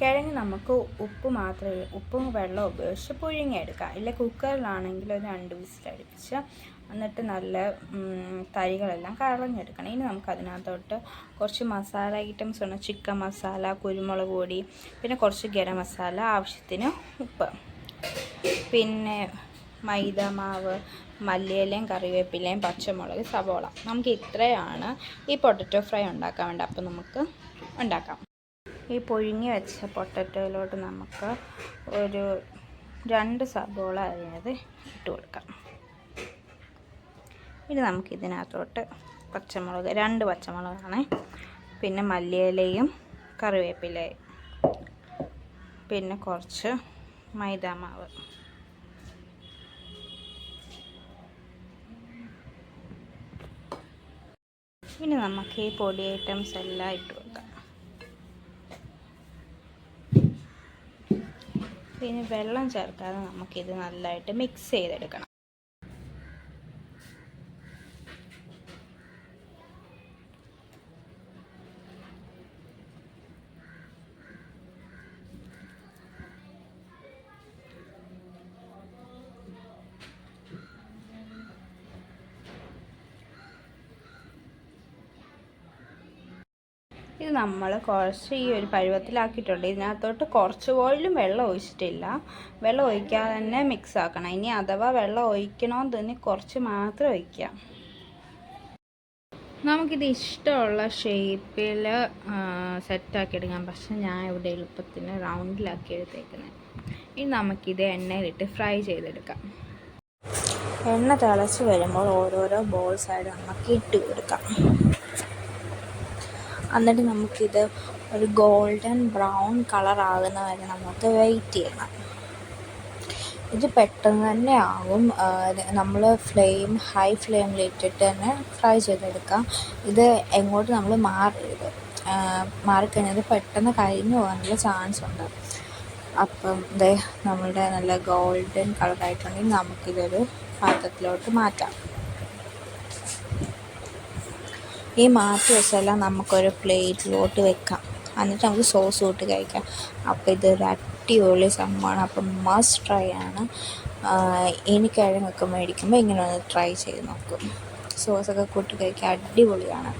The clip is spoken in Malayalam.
കിഴങ്ങ് നമുക്ക് ഉപ്പ് മാത്രമേ ഉപ്പും വെള്ളം ഉപയോഗിച്ച് പുഴുങ്ങിയെടുക്കാം. ഇല്ല കുക്കറിലാണെങ്കിൽ ഒരു രണ്ട് വിസിലടിപ്പിച്ച് എന്നിട്ട് നല്ല തരികളെല്ലാം കളഞ്ഞെടുക്കണം ഇനി നമുക്ക് അതിനകത്തോട്ട് കുറച്ച് മസാല ഐറ്റംസ് ഉണ്ട്. ചിക്കൻ മസാല കുരുമുളക് പൊടി പിന്നെ കുറച്ച് ഗരം മസാല ആവശ്യത്തിന് ഉപ്പ്. പിന്നെ മൈദ മാവ് മല്ലിയിലയും കറിവേപ്പിലയും പച്ചമുളക് സവോള. നമുക്ക് ഇത്രയാണ് ഈ പൊട്ടറ്റോ ഫ്രൈ ഉണ്ടാക്കാൻ വേണ്ടി. അപ്പോൾ നമുക്ക് ഉണ്ടാക്കാം. ഈ പുഴുങ്ങി വെച്ച പൊട്ടറ്റോയിലോട്ട് നമുക്ക് ഒരു രണ്ട് സബോള അരിഞ്ഞത് ഇട്ട് കൊടുക്കാം. ഇനി നമുക്ക് ഇതിനകത്തോട്ട് പച്ചമുളക് രണ്ട് പച്ചമുളകാണ്. പിന്നെ മല്ലിയിലയും കറിവേപ്പിലയും. പിന്നെ കുറച്ച് മൈദാമാവ്. ഇനി നമുക്ക് ഈ പൊടി ഐറ്റംസ് എല്ലാം ഇട്ട് കൊടുക്കാം. പിന്നെ വെള്ളം ചേർക്കാതെ നമുക്കിത് നല്ലതായിട്ട് മിക്സ് ചെയ്തെടുക്കണം. ഇത് നമ്മൾ കുറച്ച് ഈ ഒരു പരുവത്തിലാക്കിയിട്ടുണ്ട്. ഇതിനകത്തോട്ട് കുറച്ച് പോലും വെള്ളം ഒഴിച്ചിട്ടില്ല. വെള്ളം ഒഴിക്കാതെ തന്നെ മിക്സ് ആക്കണം. ഇനി അഥവാ വെള്ളം ഒഴിക്കണമെന്ന് കുറച്ച് മാത്രം ഒഴിക്കാം. നമുക്കിത് ഇഷ്ടമുള്ള ഷേപ്പിൽ സെറ്റാക്കി എടുക്കാം. പക്ഷെ ഞാൻ ഇവിടെ എളുപ്പത്തിന് റൗണ്ടിലാക്കി എടുത്തേക്കുന്നത് ഇനി നമുക്കിത് എണ്ണയിലിട്ട് ഫ്രൈ ചെയ്തെടുക്കാം. എണ്ണ തിളച്ച് വരുമ്പോൾ ഓരോരോ ബോൾസായിട്ട് നമുക്ക് ഇട്ട് കൊടുക്കാം. എന്നിട്ട് നമുക്കിത് ഒരു ഗോൾഡൻ ബ്രൗൺ കളർ ആകുന്ന വരെ നമുക്ക് വെയിറ്റ് ചെയ്യണം. ഇത് പെട്ടെന്ന് തന്നെ ആകും നമ്മൾ ഫ്ലെയിം ഹൈ ഫ്ലെയിമിൽ ഇട്ടിട്ട് തന്നെ ഫ്രൈ ചെയ്തെടുക്കാം. ഇത് എങ്ങോട്ട് നമ്മൾ മാറരുത്. മാറിക്കഴിഞ്ഞാൽ പെട്ടെന്ന് കരിഞ്ഞു പോകാനുള്ള ചാൻസ് ഉണ്ട്. അപ്പം ഇത് നമ്മളുടെ നല്ല ഗോൾഡൻ കളറായിട്ടുണ്ടെങ്കിൽ നമുക്കിതൊരു പാത്രത്തിലോട്ട് മാറ്റാം. ഈ മാറ്റി വെച്ചെല്ലാം നമുക്കൊരു പ്ലേറ്റിലോട്ട് വെക്കാം. എന്നിട്ട് നമുക്ക് സോസ് കൂട്ടി കഴിക്കാം. അപ്പോൾ ഇതൊരു അടിപൊളി സംഭവമാണ്. അപ്പം മസ്റ്റ് ട്രൈ ആണ്. ഇനി കിഴങ്ങൊക്കെ മേടിക്കുമ്പോൾ ഇങ്ങനെ ഒന്ന് ട്രൈ ചെയ്ത് നോക്കും. സോസൊക്കെ കൂട്ടി കഴിക്കാൻ അടിപൊളിയാണ്.